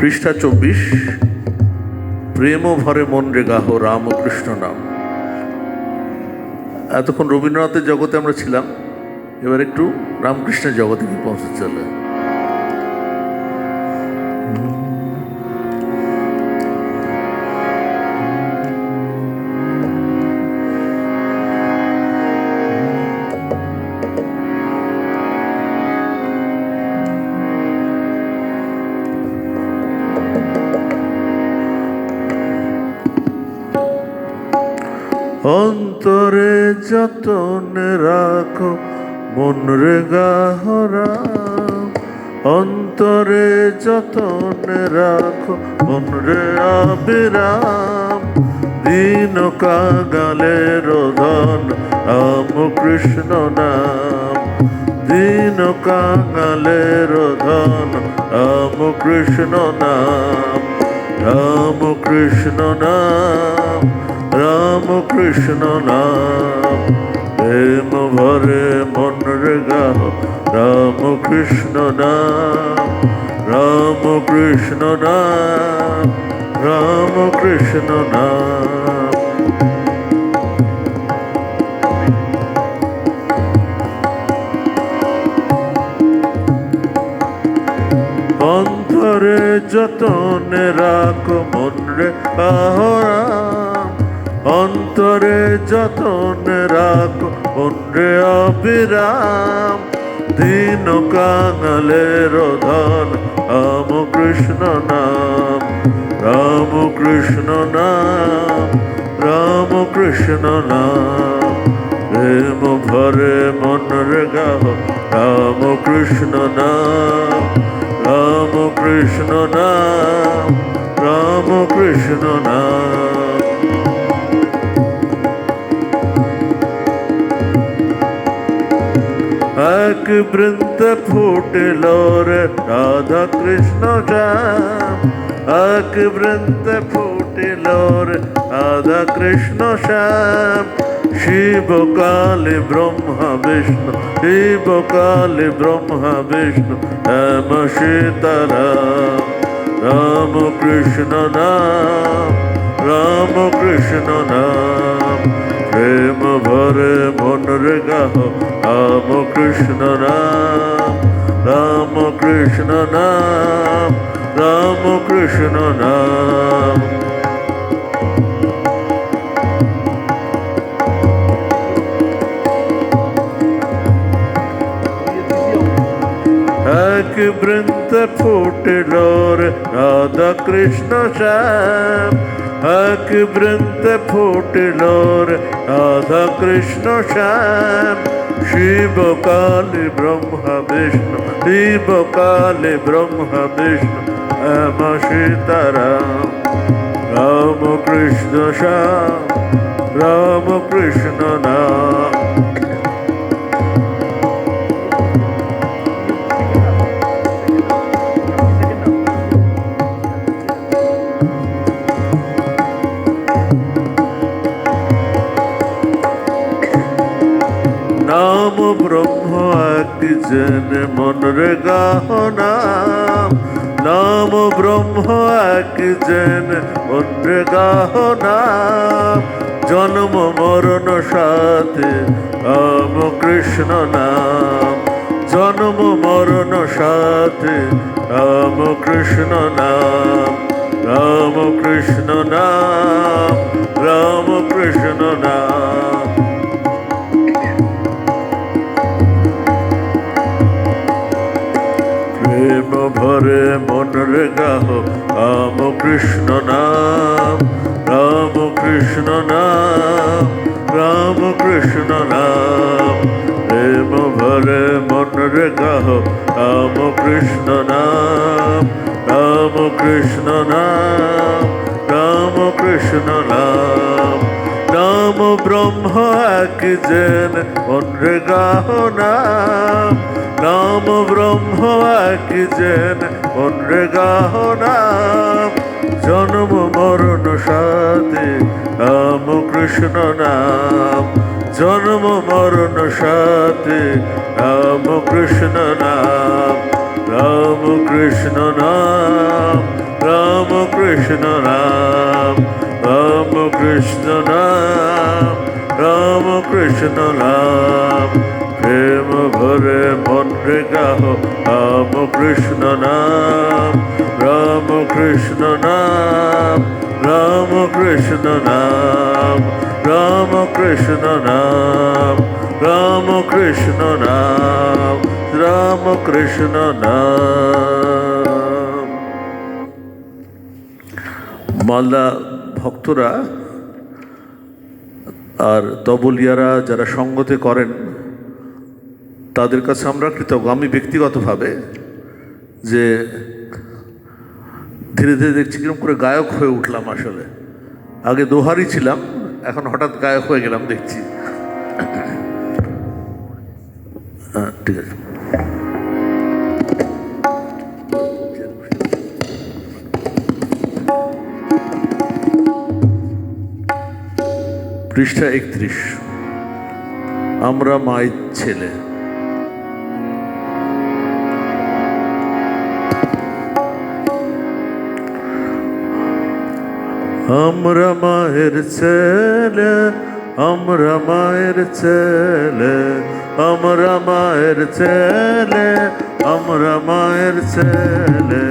পৃষ্ঠা চব্বিশ। প্রেম ভরে মন রে গাহ রামকৃষ্ণ নাম। এতক্ষণ রবীন্দ্রনাথের জগতে আমরা ছিলাম। এবার একটু রামকৃষ্ণের জগতে পৌঁছে চলে। অন্তরে যতনে রাখো, মন রে গাহরা। অন্তরে যতনে রাখো, মন রে আবিরাম। দিন কাগালের ধন রাম কৃষ্ণ নাম। দিন কাঙালের ধন রাম কৃষ্ণ নাম। রাম কৃষ্ণ নাম। রাম কৃষ্ণ নাম প্রেম ভরে মন রে গাহ রাম কৃষ্ণ নাম রাম কৃষ্ণ নাম রাম কৃষ্ণ নাম অন্তরে যতনে রাখ মন রে আহরাম অন্তরে যতনে রাখ মন রে অবিরাম। দিন কাঙালের ধন রাম কৃষ্ণ নাম। রাম কৃষ্ণ নাম, রাম কৃষ্ণ নাম। প্রেম ভরে মন রে গাহ, রাম কৃষ্ণ নাম। রাম কৃষ্ণ নাম, রাম কৃষ্ণ নাম। বৃন্দ ফুটিল রাধা কৃষ্ণ শ্যাম এক বৃন্দ ফুটিল রাধা কৃষ্ণ শ্যাম শিব কালী ব্রহ্মা বিষ্ণু শিব কালী ব্রহ্মা বিষ্ণু হেম সীতারাম রাম কৃষ্ণ নাম রাম কৃষ্ণ নাম রাম কৃষ্ণ নাম রাম কৃষ্ণ নাম রাম কৃষ্ণ নাম এক বৃন্দ ফুটিল রে রাধা কৃষ্ণ শ্যাম। এক বৃন্দ ফুটিল রাধা কৃষ্ণ শ্যাম। শিব কালী ব্রহ্মা বিষ্ণু শিব কালী ব্রহ্মা বিষ্ণু এম সীতারাম রাম কৃষ্ণ শ্যাম জন্ম মরণ সাথে রাম কৃষ্ণ নাম। জন্ম মরণ সাথে রাম কৃষ্ণ নাম। রাম কৃষ্ণ নাম, রাম কৃষ্ণ নাম। প্রেম ভরে মন রে গাহ, রাম কৃষ্ণ নাম, রাম কৃষ্ণ নাম। কৃষ্ণ নাম। প্রেম ভরে মন রে গাহ রাম কৃষ্ণ নাম। রাম কৃষ্ণ নাম, রাম কৃষ্ণ নাম। নাম ব্রহ্ম এক জেন মন রে গাহ নাম। নাম ব্রহ্ম এক জেন মন রে গাহ নাম। জন্ম মরণ সাথে, রাম কৃষ্ণ নাম। জন্ম, মরণ, সাথে রাম কৃষ্ণ নাম, রাম কৃষ্ণ নাম, রাম কৃষ্ণ রাম রাম কৃষ্ণ রাম রাম কৃষ্ণ রাম প্রেম ভরে মন গাহ, রাম কৃষ্ণ নাম, রাম কৃষ্ণ নাম, রাম কৃষ্ণ নাম। রাম কৃষ্ণ নাম রাম কৃষ্ণ নাম রাম কৃষ্ণ নাম। মালদা ভক্তরা আর তবলিয়ারা যারা সঙ্গতে করেন, তাদের কাছে আমরা কৃতজ্ঞ। আমি ব্যক্তিগতভাবে যে ধীরে ধীরে দেখছি কীরকম করে গায়ক হয়ে উঠলাম আসলে। আগে দোহারি ছিলাম এখন হঠাৎ গায়ক হয়ে গেলাম দেখছি। হ্যাঁ ঠিক আছে। পৃষ্ঠা একত্রিশ। আমরা মায়ের ছেলে। আমরা মায়ের ছেলে, আমরা মায়ের ছেলে, আমরা মায়ের ছেলে, আমরা মায়ের ছেলে,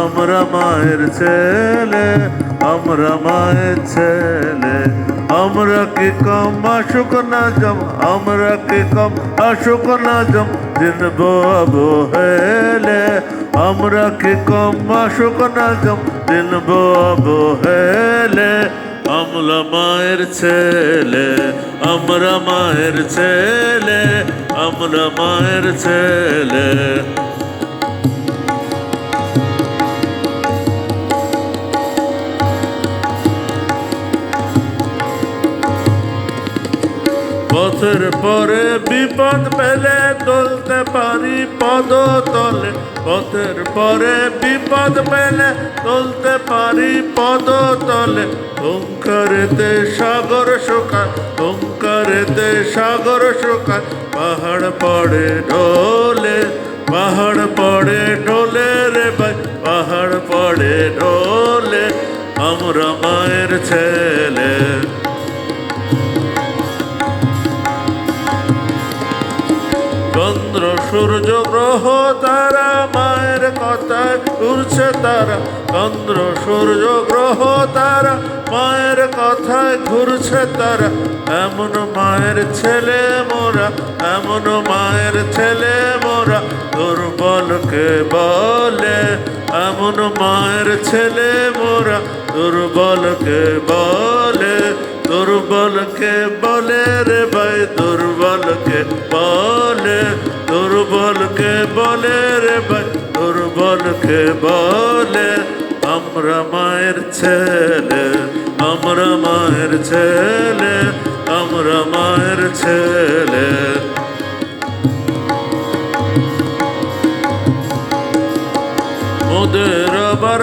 আমরা মায়ের ছেলে, আমরা মায়ের ছেলে। আমরা কি কম, আসুক না জম, আমরা কি কম, আসুক না জম, দিন বাবু হেলে আমরা কি কম আসুক না জম দিন বাবু হেলে আমরা মায়ের ছেলে, আমরা মায়ের ছেলে, আমরা মায়ের ছেলে। পথের পরে বিপদ পেলে তুলতে পারি পদ তলে পথের পরে বিপদ মেলে তুলতে পারি পদ তলে ওঙ্কারেতে সাগর শোকা ওঙ্কারেতে সাগর শোকা পাহাড় পড়ে ঢোলে, পাহাড় পড়ে ঢোলে রে ভাই, পাহাড় পড়ে ঢোলে, আমরা মায়ের ছেলে। সূর্য গ্রহ তারা, মায়ের কথায় ঘুরছে তারা। চন্দ্র, সূর্য গ্রহ তারা, মায়ের কথায় ঘুরছে তারা। এমন মায়ের ছেলে মোরা, এমন মায়ের ছেলে মোরা দুর্বলকে বলে? এমন মায়ের ছেলে মোরা দুর্বলকে বলে? দুর্বলকে বলে রে ভাই দুর্বলকে বলে? দুর্বলকে বলে রে ভাই, দুর্বলকে বলে, আমরা মায়ের ছেলে, আমরা মায়ের ছেলে, আমরা মায়ের ছেলে। ওদের আবার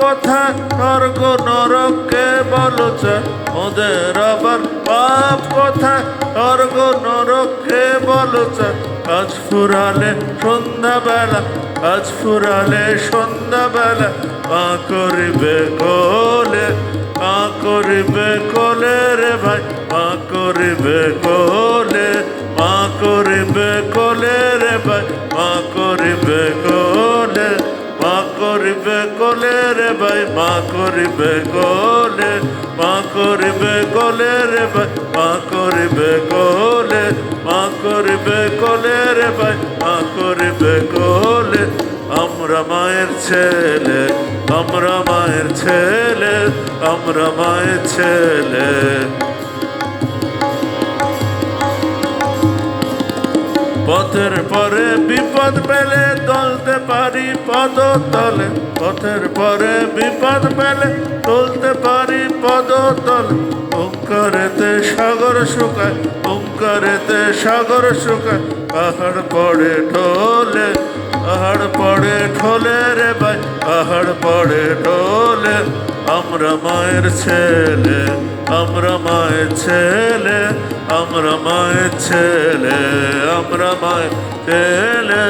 কথা স্বর্গ নরককে বলো চায় ওদের আবার পাপ কথা স্বর্গ নরককে বলো চায় কাজ ফুরালে সন্ধ্যাবেলা কাজ ফুরালে সন্ধ্যাবেলা মা করিবে কোলে মা করিবে কোলে রে ভাই মা করিবে কোলে মা করিবে কোলে রে ভাই মা করিবে কোলে। করিবে কোলে রে ভাই, মা করিবে কোলে, মা করিবে কোলে রে ভাই, মা করিবে কোলে, মা করিবে কোলে রে ভাই, মা করিবে কোলে। আমরা মায়ের ছেলে, আমরা মায়ের ছেলে, আমরা মায়ের ছেলে। পথের পরে বিপদ পেলে তুলতে পারি পদ তলে পথের পরে বিপদ পেলে তুলতে পারি পদ তলে ওঙ্কারেতে সাগর শুকায় ওঙ্কারেতে সাগর শুকায়। পাহাড় পড়ে ঢোলে, পাহাড় পড়ে ঢোলে রে ভাই, পাহাড় পড়ে ঢোলে। আমরা মায়ের ছেলে, আমরা মায়ের ছেলে, আমরা মায়ের ছেলে, আমরা মায়ের ছেলে,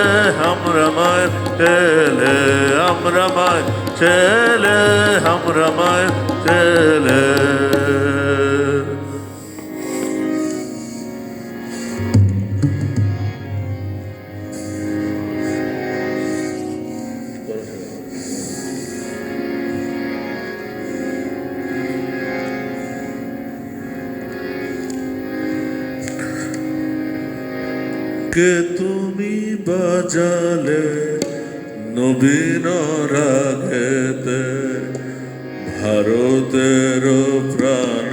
আমরা মায়ের ছেলে, আমরা মায়ের ছেলে, আমরা মায়ের ছেলে। কে তুমি বাজালে নবীন রাগেতে ভারতের প্রাণ।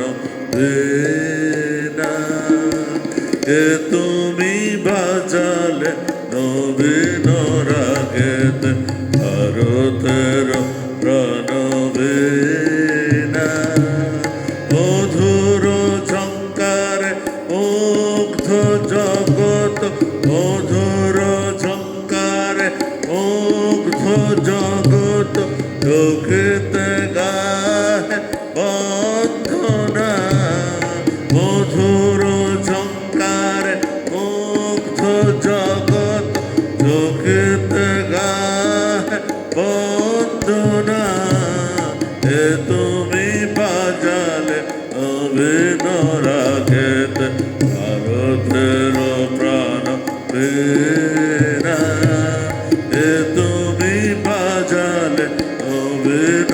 কে তুমি বাজালে নবীন বন্ধনা মধুর ঝঙ্কারে মুগ্ধ জগৎ চোখেতে গায়ে বন্দনা এ তুমি বাজালে অভিন রাখেতে ভারতের প্রাণ। এ তুমি বাজালে অভিন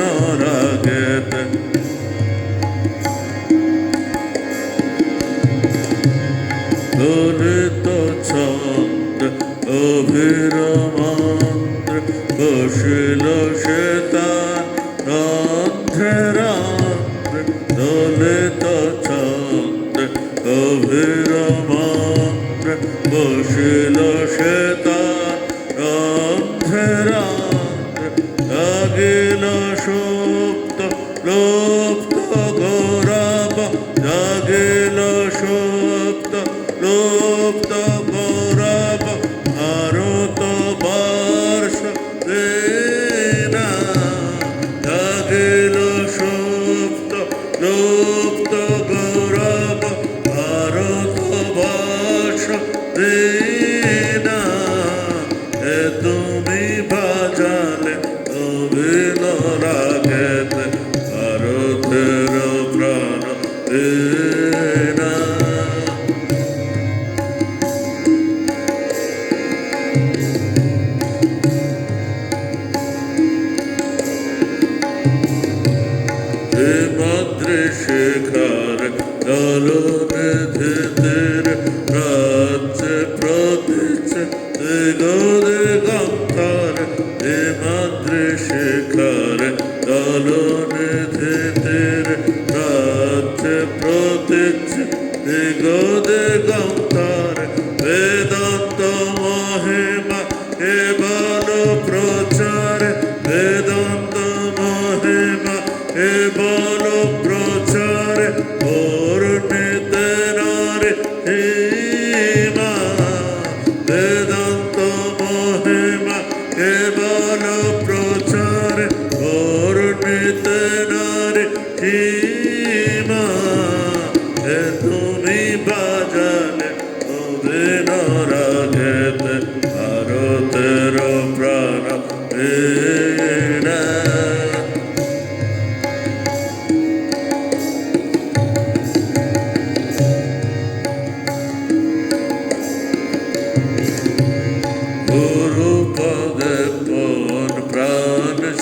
Amen. গঙ্কার হিমাদ্রি শিখার দলনে ধীর রাজ্যে প্রতিছে দিগরে গঙ্কার বেদান্ত মহিমা কেবল প্রচার। বেদান্ত মহিমা কেবল প্রচার। পূর্ণিতে নারে সীমা বেদান্ত মহিমা কেবল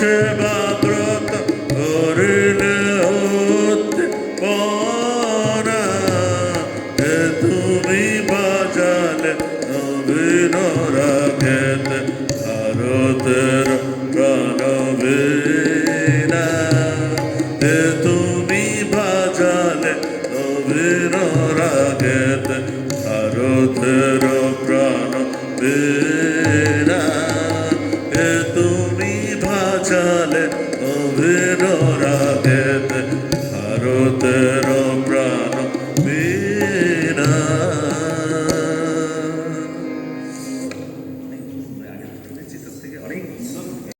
জীব